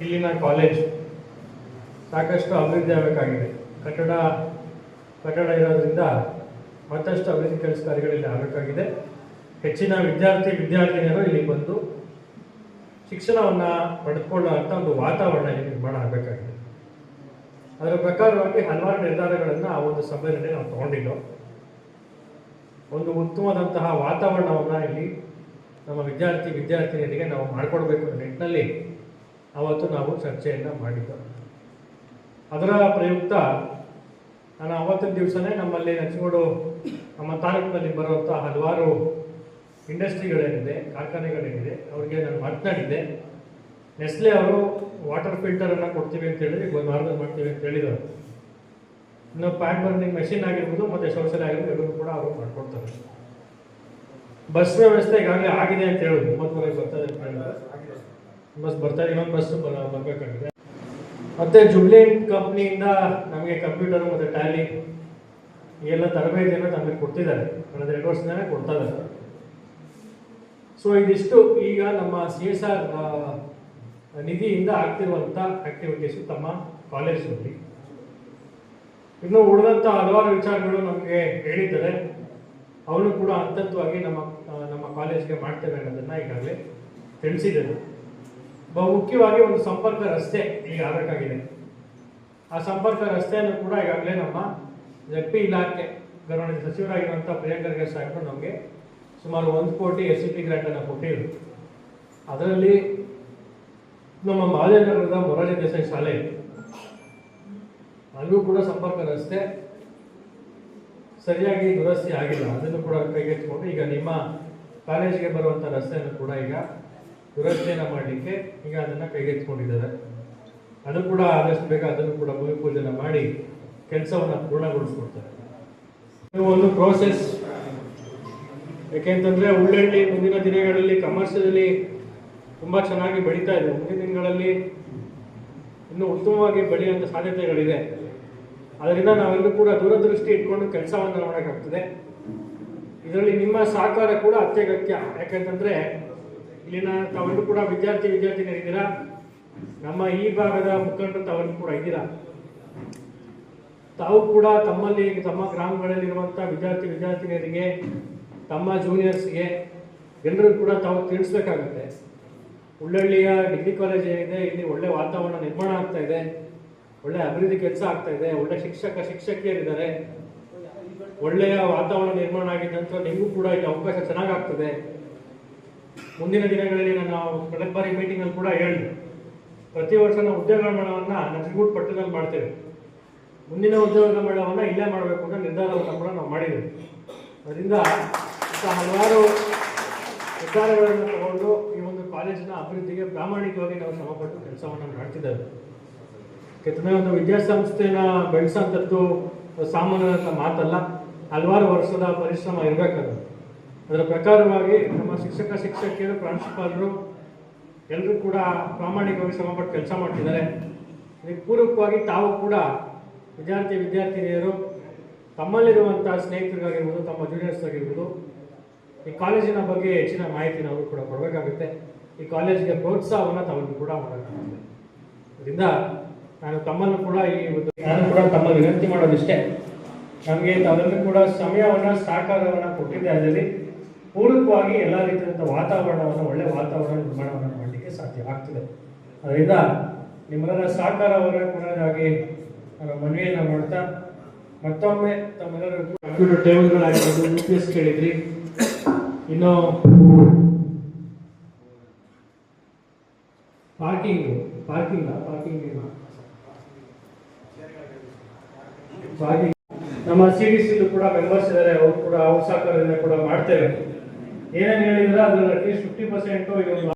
ಇಲ್ಲಿನ ಕಾಲೇಜ್ ಸಾಕಷ್ಟು ಅಭಿವೃದ್ಧಿ ಆಗಬೇಕಾಗಿದೆ. ಕಟ್ಟಡ ಕಟ್ಟಡ ಇರೋದ್ರಿಂದ ಮತ್ತಷ್ಟು ಅಭಿವೃದ್ಧಿ ಕೆಲಸ ಕಾರ್ಯಗಳಲ್ಲಿ ಆಗಬೇಕಾಗಿದೆ. ಹೆಚ್ಚಿನ ವಿದ್ಯಾರ್ಥಿ, ವಿದ್ಯಾರ್ಥಿನಿಯರು ಇಲ್ಲಿ ಬಂದು ಶಿಕ್ಷಣವನ್ನು ಪಡೆದುಕೊಳ್ಳುವಂಥ ಒಂದು ವಾತಾವರಣ ಇಲ್ಲಿ ನಿರ್ಮಾಣ ಆಗಬೇಕಾಗಿದೆ. ಅದರ ಪ್ರಕಾರವಾಗಿ ಹಲವಾರು ನಿರ್ಧಾರಗಳನ್ನು ಆ ಒಂದು ಸಭೆಯಲ್ಲಿ ನಾವು ತಗೊಂಡಿದ್ದೋ, ಒಂದು ಉತ್ತಮವಾದಂತಹ ವಾತಾವರಣವನ್ನು ಇಲ್ಲಿ ನಮ್ಮ ವಿದ್ಯಾರ್ಥಿ ವಿದ್ಯಾರ್ಥಿನಿಯರಿಗೆ ನಾವು ಮಾಡಿಕೊಡ್ಬೇಕು ಅನ್ನೋ ನಿಟ್ಟಿನಲ್ಲಿ ಅವತ್ತು ನಾವು ಚರ್ಚೆಯನ್ನು ಮಾಡಿದ್ದು. ಅದರ ಪ್ರಯುಕ್ತ ನಾನು ಅವತ್ತಿನ ದಿವಸನೇ ನಮ್ಮಲ್ಲಿ ನಂಜನಗೂಡು ನಮ್ಮ ತಾಲೂಕಿನಲ್ಲಿ ಬರುವಂಥ ಹಲವಾರು ಇಂಡಸ್ಟ್ರಿಗಳೇನಿದೆ, ಕಾರ್ಖಾನೆಗಳೇನಿದೆ, ಅವರಿಗೆ ನಾನು ಮಾತನಾಡಿದ್ದೆ. ನೆಸ್ಲೆ ಅವರು ವಾಟರ್ ಫಿಲ್ಟರನ್ನು ಕೊಡ್ತೀವಿ ಅಂತ ಈಗ ಒಂದು ವಾರದಲ್ಲಿ ಮಾಡ್ತೀವಿ ಅಂತ ಹೇಳಿದರು ಇನ್ನು ಪ್ಯಾಕ್ ಬರ್ನಿಂಗ್ ಮೆಷಿನ್ ಆಗಿರ್ಬೋದು, ಮತ್ತು ಶೌಚಾಲಯ ಆಗಿರ್ಬೋದು ಎಲ್ಲರೂ ಕೂಡ ಅವರು ಮಾಡ್ಕೊಡ್ತಾರೆ. ಬಸ್ ವ್ಯವಸ್ಥೆ ಈಗಾಗಲೇ ಆಗಿದೆ ಅಂತ ಹೇಳಿದ್ರು ಒಂಬತ್ತುವರೆಗೆ ಬರ್ತದೆ ಇದೆ ಬಸ್ ಬರ್ತಾ ಇನ್ನೊಂದು ಬಸ್ ಬರಬೇಕಾಗಿದೆ. ಮತ್ತೆ ಜುಬ್ಲಿಂಟ್ ಕಂಪ್ನಿಯಿಂದ ನಮಗೆ ಕಂಪ್ಯೂಟರ್ ಮತ್ತು ಟ್ಯಾಲಿ ಎಲ್ಲ ತರಬೇತಿಯನ್ನು ನಮಗೆ ಕೊಡ್ತಿದ್ದಾರೆ. ಕಳೆದ ಎರಡು ವರ್ಷದಿಂದ ಕೊಡ್ತಾ ಇದ್ದಾರೆ. ಸೊ ಇದಿಷ್ಟು ಈಗ ನಮ್ಮ ಸಿ ಎಸ್ ಆರ್ ನಿಧಿಯಿಂದ ಆಗ್ತಿರುವಂಥ ಆಕ್ಟಿವಿಟೀಸು ತಮ್ಮ ಕಾಲೇಜಿನಲ್ಲಿ ಇನ್ನು ಉಳಿದಂಥ ಹಲವಾರು ವಿಚಾರಗಳು ನಮಗೆ ಹೇಳಿದ್ದಾರೆ. ಅವನು ಕೂಡ ಅಂತತ್ವವಾಗಿ ನಮ್ಮ ನಮ್ಮ ಕಾಲೇಜ್ಗೆ ಮಾಡ್ತೇವೆ ಅನ್ನೋದನ್ನು ಈಗಾಗಲೇ ತಿಳಿಸಿದರು ಬಹು ಮುಖ್ಯವಾಗಿ ಒಂದು ಸಂಪರ್ಕ ರಸ್ತೆ ಈಗ ಆಗಬೇಕಾಗಿದೆ ಆ ಸಂಪರ್ಕ ರಸ್ತೆಯನ್ನು ಕೂಡ ಈಗಾಗಲೇ ನಮ್ಮ ಜಗ್ಪಿ ಇಲಾಖೆ ಗೌರವದ ಸಚಿವರಾಗಿರುವಂಥ ಪ್ರಿಯಾಂಕ ಖರ್ಗೆ ಸಾಹೇಬರು ನಮಗೆ ಸುಮಾರು ಒಂದು ಕೋಟಿ ಎಸ್ ಸಿ ಪಿ ಗ್ರ್ಯಾಂಟನ್ನು ಕೊಟ್ಟಿದ್ರು. ಅದರಲ್ಲಿ ನಮ್ಮ ಮಹಾದೇವನಗರದ ಮೊರಾರ್ಜಿ ದೇಸಾಯಿ ಶಾಲೆ ಅಲ್ಲೂ ಕೂಡ ಸಂಪರ್ಕ ರಸ್ತೆ ಸರಿಯಾಗಿ ದುರಸ್ತಿ ಆಗಿಲ್ಲ. ಅದನ್ನು ಕೂಡ ಕೈಗೆತ್ತಿಕೊಂಡು ಈಗ ನಿಮ್ಮ ಕಾಲೇಜಿಗೆ ಬರುವಂಥ ರಸ್ತೆಯನ್ನು ಕೂಡ ಈಗ ದುರಸ್ತಿಯನ್ನು ಮಾಡಲಿಕ್ಕೆ ಈಗ ಅದನ್ನು ಕೈಗೆತ್ತಿಕೊಂಡಿದ್ದಾರೆ. ಅದು ಕೂಡ ಆದಷ್ಟು ಬೇಗ ಅದನ್ನು ಕೂಡ ಭೂಮಿ ಪೂಜೆನ ಮಾಡಿ ಕೆಲಸವನ್ನು ಪೂರ್ಣಗೊಳಿಸ್ಕೊಡ್ತಾರೆ. ಒಂದು ಪ್ರೋಸೆಸ್ ಯಾಕೆಂತಂದ್ರೆ ಉಳ್ಳಳ್ಳಿ ಮುಂದಿನ ದಿನಗಳಲ್ಲಿ ಕಮರ್ಷಿಯಲಿ ತುಂಬಾ ಚೆನ್ನಾಗಿ ಬೆಳೀತಾ ಇದೆ. ಮುಂದಿನ ದಿನಗಳಲ್ಲಿ ಇನ್ನೂ ಉತ್ತಮವಾಗಿ ಬೆಳೆಯುವಂಥ ಸಾಧ್ಯತೆಗಳಿದೆ. ಅದರಿಂದ ನಾವೆಲ್ಲರೂ ಕೂಡ ದೂರದೃಷ್ಟಿ ಇಟ್ಕೊಂಡು ಕೆಲಸವನ್ನು ಮಾಡೋಕ್ಕಾಗ್ತದೆ ಇದರಲ್ಲಿ ನಿಮ್ಮ ಸಹಕಾರ ಕೂಡ ಅತ್ಯಗತ್ಯ. ಯಾಕಂತಂದ್ರೆ ಇಲ್ಲಿನ ತಾವೆಲ್ಲರೂ ಕೂಡ ವಿದ್ಯಾರ್ಥಿ ವಿದ್ಯಾರ್ಥಿನಿಯರಿದ್ದೀರಾ ನಮ್ಮ ಈ ಭಾಗದ ಮುಖಂಡರು ತಾವೆಲ್ಲರೂ ಕೂಡ ಇದ್ದೀರಾ? ತಾವು ಕೂಡ ತಮ್ಮಲ್ಲಿ, ತಮ್ಮ ಗ್ರಾಮಗಳಲ್ಲಿರುವಂಥ ವಿದ್ಯಾರ್ಥಿ ವಿದ್ಯಾರ್ಥಿನಿಯರಿಗೆ ತಮ್ಮ ಜೂನಿಯರ್ಸ್ಗೆ ಎಲ್ಲರೂ ಕೂಡ ತಾವು ತಿಳಿಸ್ಬೇಕಾಗುತ್ತೆ. ಉಳ್ಳಳ್ಳಿಯ ಡಿಗ್ರಿ ಕಾಲೇಜ್ ಏನಿದೆ, ಇಲ್ಲಿ ಒಳ್ಳೆ ವಾತಾವರಣ ನಿರ್ಮಾಣ ಆಗ್ತಾ ಇದೆ. ಒಳ್ಳೆ ಅಭಿವೃದ್ಧಿ ಕೆಲಸ ಆಗ್ತಾ ಇದೆ, ಒಳ್ಳೆ ಶಿಕ್ಷಕ, ಶಿಕ್ಷಕಿಯರಿದ್ದಾರೆ. ಒಳ್ಳೆಯ ವಾತಾವರಣ ನಿರ್ಮಾಣ ಆಗಿದ್ದ ನಂತರ ನಿಮಗೂ ಕೂಡ ಇಲ್ಲಿ ಅವಕಾಶ ಚೆನ್ನಾಗಾಗ್ತದೆ. ಮುಂದಿನ ದಿನಗಳಲ್ಲಿ ನಾನು ಕಳೆದ ಬಾರಿ ಮೀಟಿಂಗಲ್ಲಿ ಕೂಡ ಹೇಳಿದೆ ಪ್ರತಿ ವರ್ಷ ನಾವು ಉದ್ಯೋಗ ಮೇಳವನ್ನು ನಜಗೂಡ್ ಪಟ್ಟಣದಲ್ಲಿ ಮಾಡ್ತೇವೆ. ಮುಂದಿನ ಉದ್ಯೋಗ ಮೇಳವನ್ನು ಇಲ್ಲೇ ಮಾಡಬೇಕು ಅಂತ ನಿರ್ಧಾರವನ್ನು ಕೂಡ ನಾವು ಮಾಡಿದ್ದೇವೆ. ಅದರಿಂದ ಹಲವಾರು ನಿರ್ಧಾರಗಳನ್ನು ತಗೊಂಡು ಈ ಒಂದು ಕಾಲೇಜಿನ ಅಭಿವೃದ್ಧಿಗೆ ಪ್ರಾಮಾಣಿಕವಾಗಿ ನಾವು ಶ್ರಮಪಟ್ಟು ಕೆಲಸವನ್ನು ಮಾಡ್ತಿದ್ದೇವೆ. ಯಾಕಂತಂದ್ರೆ ಒಂದು ವಿದ್ಯಾಸಂಸ್ಥೆನ ಬೆಳೆಸೋಂಥದ್ದು ಸಾಮಾನ್ಯದ ಮಾತಲ್ಲ, ಹಲವಾರು ವರ್ಷದ ಪರಿಶ್ರಮ ಇರಬೇಕದು. ಅದರ ಪ್ರಕಾರವಾಗಿ ನಮ್ಮ ಶಿಕ್ಷಕ, ಶಿಕ್ಷಕಿಯರು, ಪ್ರಾಂಶುಪಾಲರು ಎಲ್ಲರೂ ಕೂಡ ಪ್ರಾಮಾಣಿಕವಾಗಿ ಶ್ರಮಪಟ್ಟು ಕೆಲಸ ಮಾಡ್ತಿದ್ದಾರೆ. ಇದಕ್ಕೆ ಪೂರಕವಾಗಿ ತಾವು ಕೂಡ ವಿದ್ಯಾರ್ಥಿ, ವಿದ್ಯಾರ್ಥಿನಿಯರು ತಮ್ಮಲ್ಲಿರುವಂಥ ಸ್ನೇಹಿತರಿಗಾಗಿರ್ಬೋದು, ತಮ್ಮ ಜೂನಿಯರ್ಸ್ ಆಗಿರ್ಬೋದು, ಈ ಕಾಲೇಜಿನ ಬಗ್ಗೆ ಹೆಚ್ಚಿನ ಮಾಹಿತಿನ ಅವರು ಕೂಡ ಕೊಡಬೇಕಾಗುತ್ತೆ. ಈ ಕಾಲೇಜಿಗೆ ಪ್ರೋತ್ಸಾಹವನ್ನು ತಾವು ಕೂಡ ಮಾಡಬೇಕಾಗುತ್ತೆ ಅದರಿಂದ ನಾನು ತಮ್ಮನ್ನು ಕೂಡ ಈ ಒಂದು ನಾನು ಕೂಡ ತಮ್ಮ ವಿನಂತಿ ಮಾಡೋದಿಷ್ಟೇ. ನಮಗೆ ತಾವೆಲ್ಲರೂ ಕೂಡ ಸಮಯವನ್ನು, ಸಹಕಾರವನ್ನು ಕೊಟ್ಟಿದ್ದೆ ಅದರಲ್ಲಿ. ಪೂರಕವಾಗಿ ಎಲ್ಲ ರೀತಿಯಾದಂಥ ವಾತಾವರಣವನ್ನು, ಒಳ್ಳೆ ವಾತಾವರಣ ನಿರ್ಮಾಣವನ್ನು ಮಾಡಲಿಕ್ಕೆ ಸಾಧ್ಯ ಆಗ್ತದೆ. ಅದರಿಂದ ನಿಮ್ಮೆಲ್ಲರ ಸಹಕಾರವನ್ನು ಕೊಡೋದಾಗಿ ನಾನು ಮನವಿಯನ್ನು ಮಾಡ್ತಾ ಮತ್ತೊಮ್ಮೆ ತಮ್ಮೆಲ್ಲರೂ ಕಂಪ್ಯೂಟರ್ ಟೇಬಲ್ಗಳಾಗಿರ್ಬೋದು ಯು ಪಿ ಎಸ್ ಕೇಳಿದ್ರಿ. ಇನ್ನು ಪಾರ್ಕಿಂಗ್ ಪಾರ್ಕಿಂಗ್ ಪಾರ್ಕಿಂಗ್ ನಮ್ಮ ಸಿ ಡಿ ಕೂಡ ಮೆಂಬರ್ಸ್ ಇದ್ದಾರೆ ಅವರು ಕೂಡ, ಅವ್ರ ಸಹಕಾರದಿಂದ ಕೂಡ ಮಾಡ್ತೇವೆ. ಏನೇನು ಹೇಳಿದ್ರೆ ಅದ್ರಲ್ಲಿ ಅಟ್ಲೀಸ್ಟ್ ಫಿಫ್ಟಿ ಪರ್ಸೆಂಟು